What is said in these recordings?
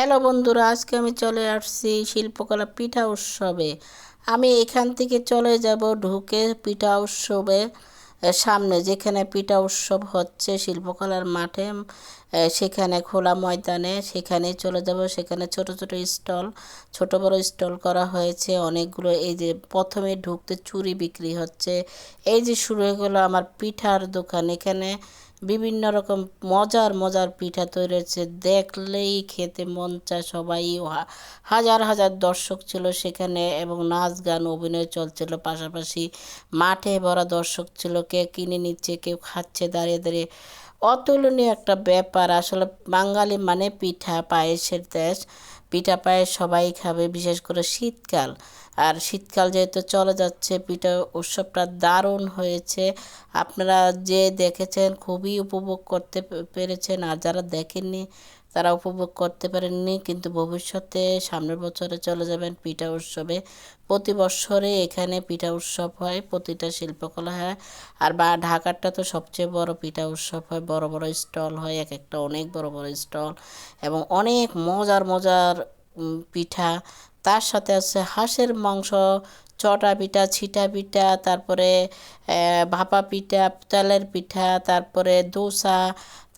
Hello বন্ধুরা, আজকে আমি চলে আসছি শিল্পকলা পিঠা উৎসবে। আমি এখান থেকে চলে যাব ঢুকে পিঠা উৎসবে সামনে যেখানে পিঠা উৎসব হচ্ছে শিল্পকলার মাঠে সেখানে খোলা ময়দানে, সেখানে চলে যাব, সেখানে ছোট ছোট স্টল, ছোট বড় স্টল করা হয়েছে, অনেকগুলো এই যে প্রথমে ঢুকতে চুরি বিক্রি হচ্ছে। এই যে শুরু হয়ে গেলো আমার পিঠার দোকান, এখানে বিভিন্ন রকম মজার মজার পিঠা তৈরি হচ্ছে। দেখলেই খেতে মন চায় সবাই। হাজার হাজার দর্শক ছিল সেখানে এবং নাচ গান, অভিনয় চলছিল পাশাপাশি মাঠে ভরা দর্শক ছিল। কে কিনে নিচ্ছে, কেউ খাচ্ছে, দাঁড়িয়ে দাঁড়িয়ে। অতুলনীয় একটা ব্যাপার। আসলে বাঙালি মানে পিঠা, পায়েসের দেশ। পিঠা, পায়েস সবাই খাবে, বিশেষ করে শীতকাল। আর শীতকাল যেহেতু চলে যাচ্ছে, পিঠা উৎসবটা দারুণ হয়েছে। আপনারা যে দেখেছেন খুবই উপভোগ করতে পেরেছেন। আর যারা দেখেননি, তারা উপভোগ করতে পারেননি। কিন্তু ভবিষ্যতে সামনের বছরে চলে যাবেন পিঠা উৎসবে। প্রতি বছরে এখানে পিঠা উৎসব হয়, প্রতিটা শিল্পকলা হয়। আর বা, ঢাকারটা তো সবচেয়ে বড় পিঠা উৎসব হয়। বড় বড় স্টল হয় এক একটা অনেক বড় বড় স্টল। এবং অনেক মজার মজার পিঠা তার সাথে আছে হাঁসের মাংস, চটা পিঠা, ছিটা পিঠা, তারপরে ভাপা পিঠা, তেলের পিঠা, তারপরে দোসা,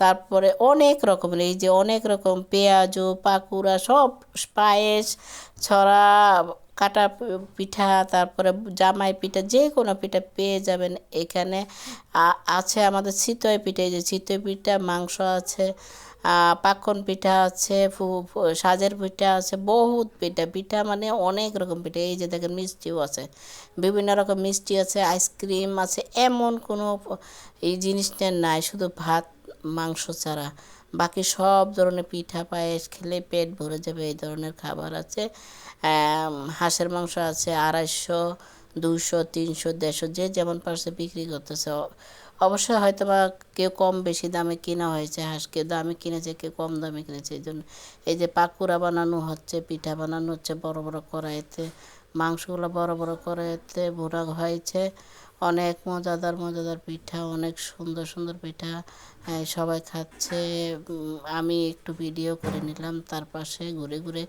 তারপরে অনেক রকমের, এই যে অনেক রকম পেঁয়াজু, পাকুড়া, সব পায়েস, ছড়া, কাটা পিঠা, তারপরে জামাই পিঠা, যে কোনো পিঠা পেয়ে যাবেন এখানে। আছে আমাদের চিতই পিঠা, এই যে চিতই পিঠা, মাংস আছে। আহ, পাক্কন পিঠা আছে সাজের পিঠা আছে বহুত পিঠা। পিঠা মানে অনেক রকম পিঠা। এই যে দেখেন মিষ্টিও আছে বিভিন্ন রকম মিষ্টি আছে আইসক্রিম আছে এমন কোনো এই জিনিসটা নাই শুধু ভাত মাংস ছাড়া। বাকি সব ধরনের পিঠা পায়েস খেলে পেট ভরে যাবে এই ধরনের খাবার আছে। হাঁসের মাংস আছে আড়াইশো দুশো তিনশো দেড়শো যে যেমন পারছে বিক্রি করতেছে। অবশ্যই হয়তো বা কেউ কম বেশি দামে কেনা হয়েছে হাঁস, কেউ দামে কিনেছে, কেউ কম দামে কিনেছে। এই জন্য এই যে পাকুড়া বানানো হচ্ছে, পিঠা বানানো হচ্ছে বড় বড় কড়াইতে, মাংসগুলো বড় বড় কড়াইতে ভোরা হয়েছে। অনেক মজাদার মজাদার পিঠা, অনেক সুন্দর সুন্দর পিঠা সবাই খাচ্ছে। আমি একটু ভিডিও করে নিলাম, তার পাশে ঘুরে ঘুরে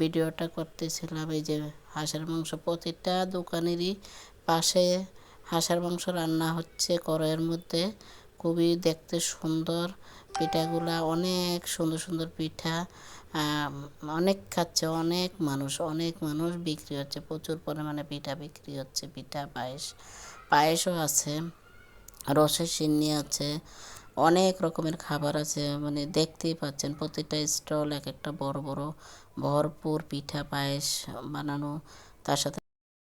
ভিডিওটা করতেছিলাম। এই যে হাঁসের মাংস প্রতিটা দোকানেরই পাশে হাঁসের মাংস রান্না হচ্ছে, কড়াইয়ের মধ্যে। খুবই দেখতে সুন্দর পিঠাগুলা, অনেক সুন্দর সুন্দর পিঠা। অনেক খাচ্ছে, অনেক মানুষ অনেক মানুষ বিক্রি হচ্ছে, প্রচুর পরিমাণে পিঠা বিক্রি হচ্ছে, পিঠা, পায়েস। পায়েসও আছে, রসের সিন্নি আছে, অনেক রকমের খাবার আছে মানে দেখতেই পাচ্ছেন প্রতিটা স্টল এক একটা বড় বড়, ভরপুর পিঠা, পায়েস বানানো। তার সাথে